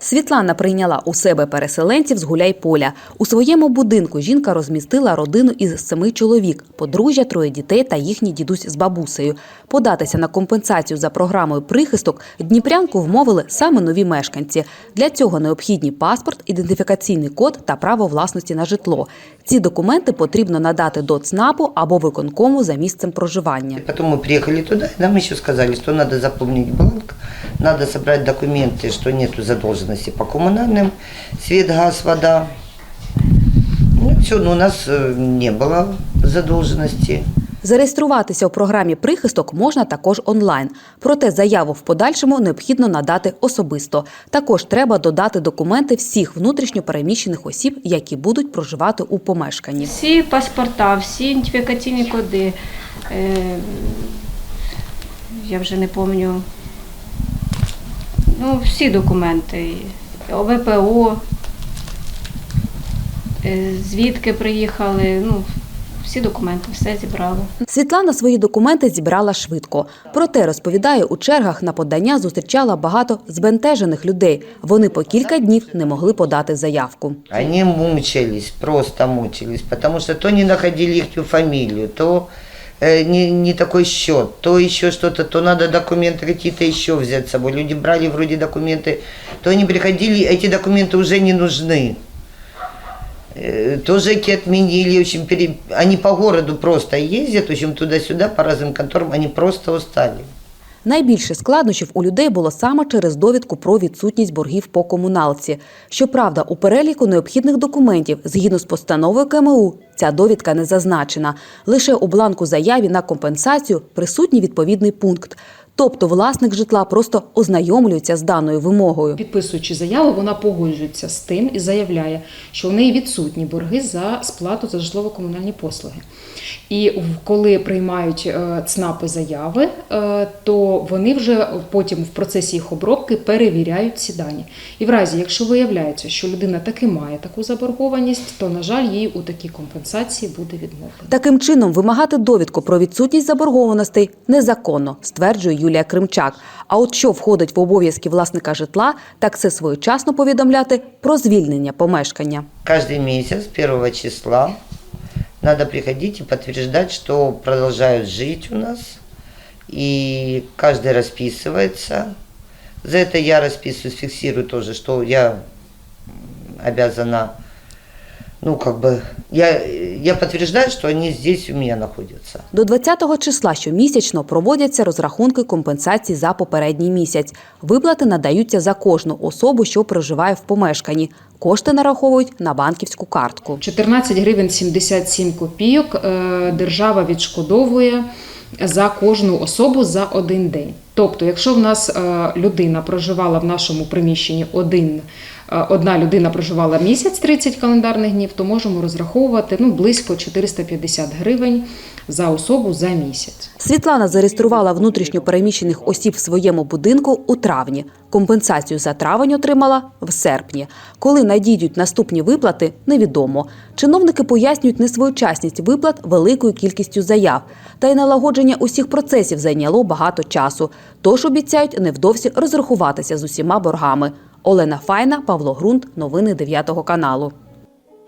Світлана прийняла у себе переселенців з Гуляйполя. У своєму будинку жінка розмістила родину із семи чоловік, подружжя, троє дітей та їхній дідусь з бабусею. Податися на компенсацію за програмою прихисток Дніпрянку вмовили саме нові мешканці. Для цього необхідні паспорт, ідентифікаційний код та право власності на житло. Ці документи потрібно надати до ЦНАПу або виконкому за місцем проживання. Потом мы приехали туда, и нам еще сказали, что надо заполнить бланк, надо собрать документы, что нету задолженности по коммунальным, свет, газ, вода. Ну, все, но у нас э, не было задолженности. Зареєструватися у програмі прихисток можна також онлайн. Проте заяву в подальшому необхідно надати особисто. Також треба додати документи всіх внутрішньо переміщених осіб, які будуть проживати у помешканні. Всі паспорта, всі ідентифікаційні коди. Е, я вже не пам'ятаю. Ну, всі документи. ОВПО, е, звідки приїхали, ну, всі документи, все зібрали. Світлана свої документи зібрала швидко. Проте розповідає, у чергах на подання зустрічала багато збентежених людей. Вони по кілька днів не могли подати заявку. Они мучились, просто мучились, потому что то не находили их фамилию, то не, не такой счет, то еще что-то, то надо документы какие-то еще взять с собой. Люди брали вроде документы, то они приходили, эти документы уже не нужны. Э, То ЖЭКи отменили, в общем, пере- они по городу просто ездят, в общем, туда-сюда по разным конторам, они просто устали. Найбільше складнощів у людей було саме через довідку про відсутність боргів по комуналці. Щоправда, у переліку необхідних документів згідно з постановою КМУ ця довідка не зазначена. Лише у бланку заяві на компенсацію присутній відповідний пункт. Тобто власник житла просто ознайомлюється з даною вимогою. Підписуючи заяву, вона погоджується з тим і заявляє, що в неї відсутні борги за сплату за житлово-комунальні послуги. І в- коли приймають е, ЦНАПи заяви, е, то вони вже потім в процесі їх обробки перевіряють ці дані. І в разі, якщо виявляється, що людина таки має таку заборгованість, то на жаль, їй у такій компенсації буде відмовлено. Таким чином, вимагати довідку про відсутність заборгованостей незаконно, стверджує Юлія Кримчак. А от що входить в обов'язки власника житла, так це своєчасно повідомляти про звільнення помешкання. Каждый месяц, 1 числа, надо приходить и подтверждать, что продолжают жить у нас. И каждый расписывается. За это я расписываюсь, фиксирую тоже, что я обязана, ну, как бы, я, я подтверждаю, что они здесь у меня находятся. До 20 числа щомісячно проводяться розрахунки компенсацій за попередній місяць. Виплати надаються за кожну особу, що проживає в помешканні. Кошти нараховують на банківську картку. 14 гривень 77 копійок е, держава відшкодовує за кожну особу за один день. Тобто, якщо в нас е, людина проживала в нашому приміщенні один. е, Одна людина проживала місяць 30 календарних днів, то можемо розраховувати ну, близько 450 гривень за особу за місяць. Світлана зареєструвала внутрішньо переміщених осіб в своєму будинку у травні. Компенсацію за травень отримала в серпні. Коли надійдуть наступні виплати, невідомо. Чиновники пояснюють несвоєчасність виплат великою кількістю заяв. Та й налагодження усіх процесів зайняло багато часу. Тож обіцяють невдовзі розрахуватися з усіма боргами. Олена Файна, Павло Грунт. Новини 9 каналу.